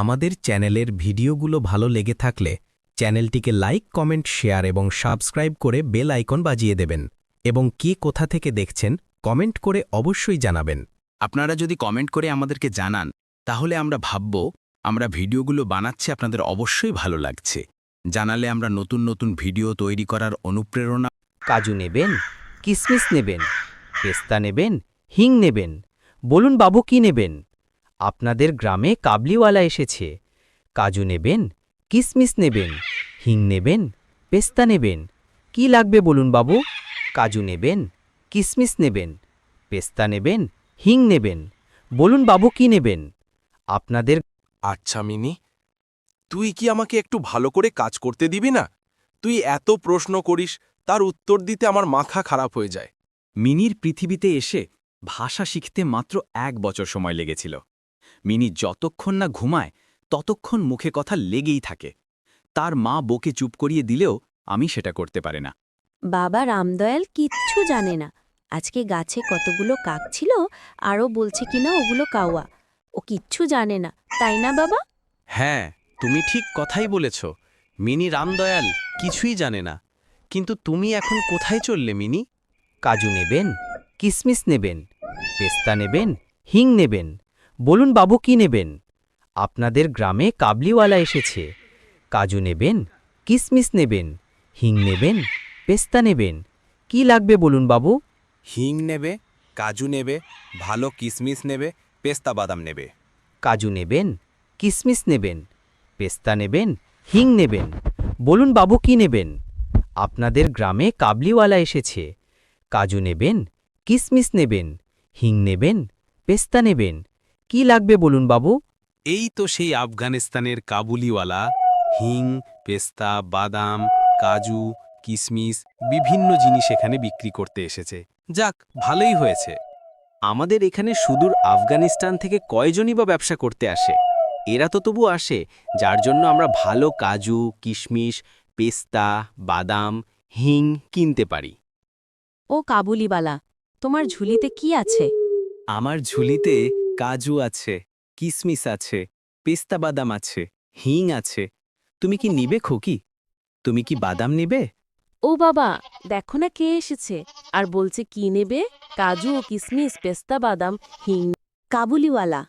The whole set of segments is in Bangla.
আমাদের চ্যানেলের ভিডিওগুলো ভালো লেগে থাকলে চ্যানেলটিকে লাইক, কমেন্ট, শেয়ার এবং সাবস্ক্রাইব করে বেল আইকন বাজিয়ে দেবেন। এবং কে কোথা থেকে দেখছেন, কমেন্ট করে অবশ্যই জানাবেন। আপনারা যদি কমেন্ট করে আমাদেরকে জানান, তাহলে আমরা ভাবব, আমরা ভিডিওগুলো বানাচ্ছি আপনাদের অবশ্যই ভালো লাগছে। জানালে আমরা নতুন নতুন ভিডিও তৈরি করার অনুপ্রেরণা। কাজু নেবেন, কিসমিস নেবেন, পেস্তা নেবেন, হিং নেবেন, বলুন বাবু কি নেবেন? আপনাদের গ্রামে কাবলিওয়ালা এসেছে। কাজু নেবেন কিসমিস নেবেন হিং নেবেন পেস্তা নেবেন। কি লাগবে বলুন বাবু? কাজু নেবেন কিসমিস নেবেন পেস্তা নেবেন হিং নেবেন। বলুন বাবু কি নেবেন? আপনাদের আচ্ছা মিনি তুই কি আমাকে একটু ভালো করে কাজ করতে দিবি না? তুই এত প্রশ্ন করিস তার উত্তর দিতে আমার মাথা খারাপ হয়ে যায়। মিনির পৃথিবীতে এসে ভাষা শিখতে মাত্র এক বছর সময় লেগেছিল। মিনি যতক্ষণ না ঘুমায় ততক্ষণ মুখে কথা লেগেই থাকে। তার মা বকে চুপ করিয়ে দিলেও আমি সেটা করতে পারে না। বাবা রামদয়াল কিচ্ছু জানে না। আজকে গাছে কতগুলো কাক ছিল আরও বলছে কিনা ওগুলো কাওয়া ও কিচ্ছু জানে না তাই না বাবা? হ্যাঁ তুমি ঠিক কথাই বলেছ। মিনি রামদয়াল কিছুই জানে না। কিন্তু তুমি এখন কোথায় চললে মিনি? কাজু নেবেন কিসমিস নেবেন পেস্তা নেবেন হিং নেবেন। বলুন বাবু কি নেবেন? আপনাদের গ্রামে কাবলিওয়ালা এসেছে। কাজু নেবেন? কিসমিস নেবেন? হিং নেবেন? পেস্তা নেবেন? কি লাগবে বলুন বাবু? হিং নেবে কাজু নেবে ভালো কিসমিস নেবে পেস্তা বাদাম নেবে। কাজু নেবেন? কিসমিস নেবেন? পেস্তা নেবেন? হিং নেবেন? বলুন বাবু কি নেবেন? আপনাদের গ্রামে কাবলিওয়ালা এসেছে। কাজু নেবেন? কিসমিস নেবেন? হিং নেবেন? পেস্তা নেবেন? কি লাগবে বলুন বাবু? এই তো সেই আফগানিস্তানের কাবুলিওয়ালা হিং পেস্তা বাদাম কাজু কিসমিস বিভিন্ন জিনিস এখানে বিক্রি করতে এসেছে। যাক ভালোই হয়েছে। আমাদের এখানে সুদূর আফগানিস্তান থেকে কয়জনই বা ব্যবসা করতে আসে? এরা তো তবু আসে যার জন্য আমরা ভালো কাজু কিশমিশ পেস্তা বাদাম হিং কিনতে পারি। ও কাবুলিবালা তোমার ঝুলিতে কি আছে? আমার ঝুলিতে কাজু আছে কিসমিস আছে পেস্তা বাদাম আছে হিং আছে। তুমি কি নিবে খোকি? তুমি কি বাদাম নিবে? ও বাবা দেখো না কে এসেছে। আর বলছে কি নেবে? কাজু ও কিসমিস পেস্তা বাদাম হিং। কাবুলিওয়ালা।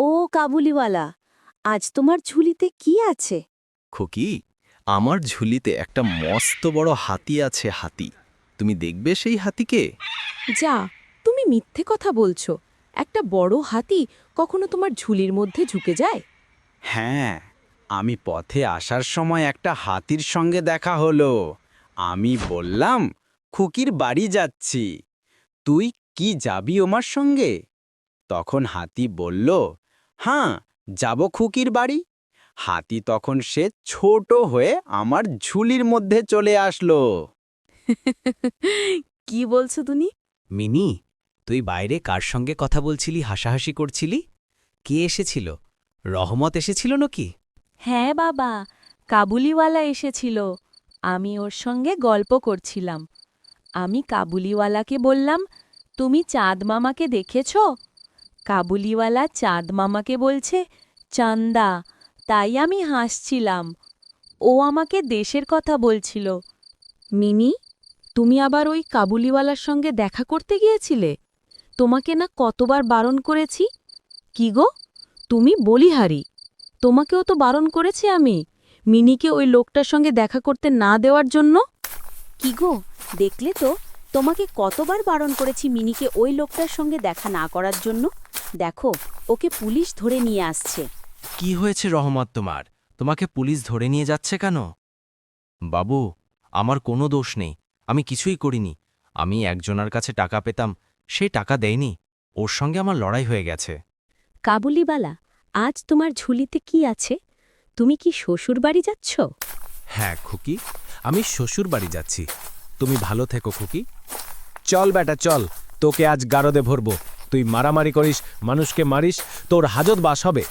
ও কাবুলিওয়ালা আজ তোমার ঝুলিতে কি আছে? খোকি আমার ঝুলিতে একটা মস্ত বড় হাতি আছে হাতি। তুমি দেখবে সেই হাতিকে? যা তুমি মিথ্যে কথা বলছো। একটা বড় হাতি কখনো তোমার ঝুলির মধ্যে ঝুঁকে যায়? হ্যাঁ আমি পথে আসার সময় একটা হাতির সঙ্গে দেখা হলো। আমি বললাম খুকির বাড়ি যাচ্ছি। তুই কি যাবি ওমার সঙ্গে? তখন হাতি বলল হ্যাঁ যাব খুকির বাড়ি। হাতি তখন সে ছোট হয়ে আমার ঝুলির মধ্যে চলে আসলো। কি বলছো তুমি? মিনি তুই বাইরে কার সঙ্গে কথা বলছিলি, হাসাহাসি করছিলি? কে এসেছিল? রহমত এসেছিল নাকি? হ্যাঁ বাবা, কাবুলিওয়ালা এসেছিল। আমি ওর সঙ্গে গল্প করছিলাম। আমি কাবুলিওয়ালাকে বললাম, তুমি চাঁদ মামাকে দেখেছ? কাবুলিওয়ালা চাঁদ মামাকে বলছে, চান্দা, তাই আমি হাসছিলাম। ও আমাকে দেশের কথা বলছিল। মিনি তুমি আবার ওই কাবুলিওয়ালার সঙ্গে দেখা করতে গিয়েছিলে? তোমাকে না কতবার বারণ করেছি? কি গো? তুমি বলিহারি। তোমাকেও তো বারণ করেছি আমি। মিনিকে ওই লোকটার সঙ্গে দেখা করতে না দেওয়ার জন্য? কি গো? দেখলে তো। তোমাকে কতবার বারণ করেছি মিনিকে ওই লোকটার সঙ্গে দেখা না করার জন্য? দেখো ওকে পুলিশ ধরে নিয়ে আসছে। কি হয়েছে রহমত তোমার? তোমাকে পুলিশ ধরে নিয়ে যাচ্ছে কেন? বাবু আমার কোনো দোষ নেই। আমি কিছুই করিনি। আমি একজনের কাছে টাকা পেতাম সে টাকা দেয়নি। ওর সঙ্গে আমার লড়াই হয়ে গেছে। কাবুলিবালা আজ তোমার ঝুলিতে কি আছে? তুমি কি শ্বশুর বাড়ি যাচ্ছ? হ্যাঁ খুকি আমি শ্বশুর বাড়ি যাচ্ছি। তুমি ভালো থেকো খুকি। চল বেটা চল তোকে আজ গারদে ভরব। তুই মারামারি করিস মানুষকে মারিস তোর হাজত বাস হবে।